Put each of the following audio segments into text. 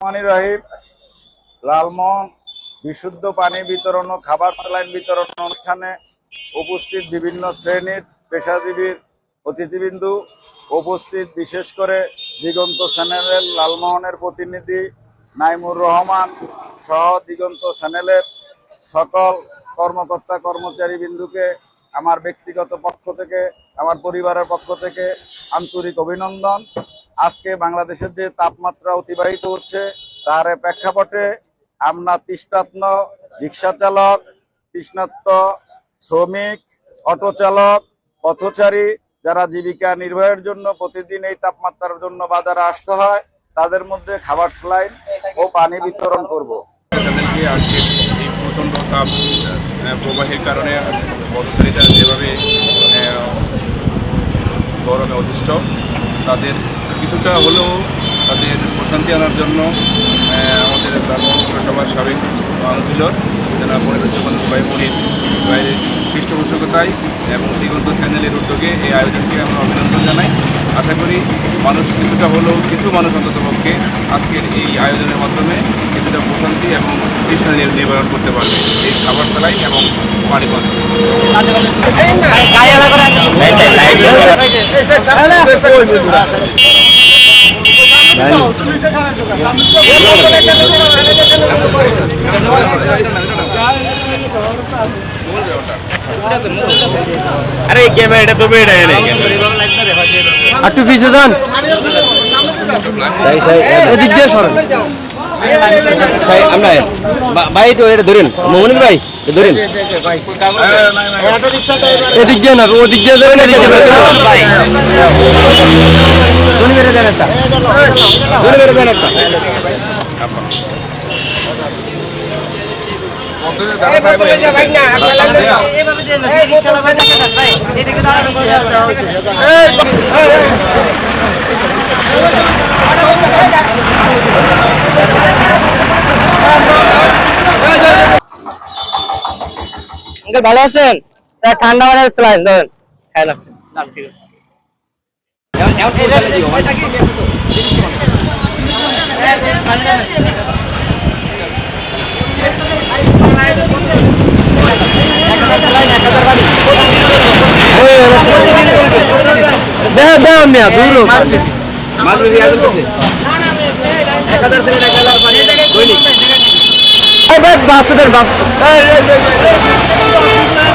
রহিম, লালমোহন, বিশুদ্ধ পানি বিতরণ ও খাবার স্যালাইন বিতরণ অনুষ্ঠানে উপস্থিত বিভিন্ন শ্রেণির পেশাজীবীর অতিথিবিন্দু, উপস্থিত বিশেষ করে দিগন্ত চ্যানেলের লালমোহনের প্রতিনিধি নাইমুর রহমান সহ দিগন্ত চ্যানেলের সকল কর্মকর্তা কর্মচারী বিন্দুকে, আমার ব্যক্তিগত পক্ষ থেকে, আমার পরিবারের পক্ষ থেকে আন্তরিক অভিনন্দন। আজকে বাংলাদেশের যে তাপমাত্রা অতিবাহিত হচ্ছে, তার প্রেক্ষাপটে আমরা তৃষ্ণাত্ম রিক্সা চালক তৃষ্ণাত্ম শ্রমিক অটো চালক পথচারী যারা জীবিকা নির্বাহের জন্য প্রতিদিন এই তাপমাত্রার জন্য বাজারে আসতে হয়, তাদের মধ্যে খাবার স্লাইন ও পানি বিতরণ করব। প্রবাহের কারণে অতিষ্ঠ, তাদের কিছুটা হলেও তাদের প্রশান্তি আনার জন্য আমাদের পৌরসভার সাবেক কাউন্সিলর যারা ভাই মনির ভাইয়ের পৃষ্ঠপোষকতায় এবং দিগন্ত চ্যানেলের উদ্যোগে এই আয়োজনকে আমরা অভিনন্দন জানাই আশা করি মানুষ কিছুটা হলেও কিছু মানুষ অন্তত পক্ষে আজকের এই আয়োজনের মাধ্যমে কিছুটা প্রশান্তি এবং তৃষ্ণা নিবারণ করতে পারবে এই খাবার ফেলাই এবং পানি পান আরে ক্যামেরাটা তো বেড়ে নেই একটু পিছিয়ে যান। এদিক দিয়ে সরেন। আমরা ভাই তো এটা ধরেন মনির ভাই ধরেন এদিক দিয়ে না ওদিক দিয়ে ধরেন এদিক দিয়ে ধরেন। ধরে বেড়ে দেন একটা ধরে বেড়ে দেন একটা আঙ্কেল ভালো আছেন? ঠান্ডা মানের স্লাইন ধরেন। হ্যাঁ না। দেখ দেখ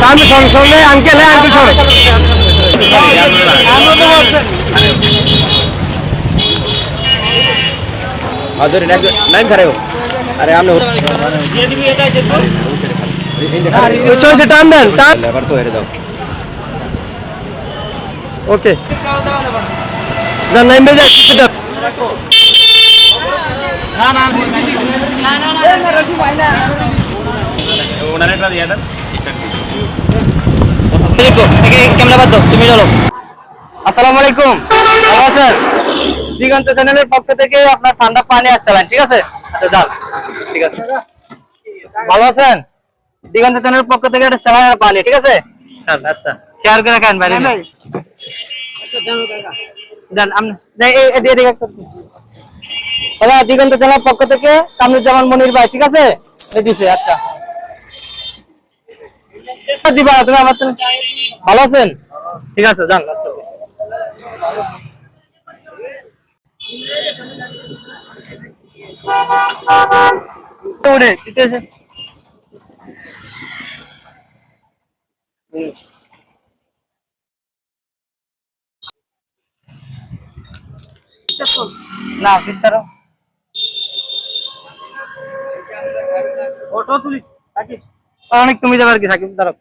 সামনে সঙ্গে সঙ্গে আঙ্কেল হ্যাঁ আঙ্কেল সরে হাজার নাইন খারে আরে আমি চলছে টান দেন টান এবার তো হেরে যাও ওকে যান নাইন বেজে ওনার একটা দিয়ে দেন। ক্যামেরা বাদ তুমি চলো। আসসালামু আলাইকুম। ভালো দিগন্ত চ্যানেলের পক্ষ থেকে আপনার ঠান্ডা পানি আসছে ঠিক আছে? আচ্ছা যান। ঠিক আছে। ভালো আছেন? দিগন্ত চ্যানেলের পক্ষ থেকে একটা স্যালাইনের পানি ঠিক আছে? হ্যাঁ আচ্ছা। করে খান দেন আপনি এদিকে। দাদা দিগন্ত চ্যানেলের পক্ষ থেকে কামরুজ্জামান মনির ভাই ঠিক আছে? দিছে আচ্ছা। দিবা তুমি আমার ভালো আছেন? ঠিক আছে যান আচ্ছা। উঠে দিতেছে না পিছারো অনেক তুমি যাবে আর কি সাকিব দাঁড়াও।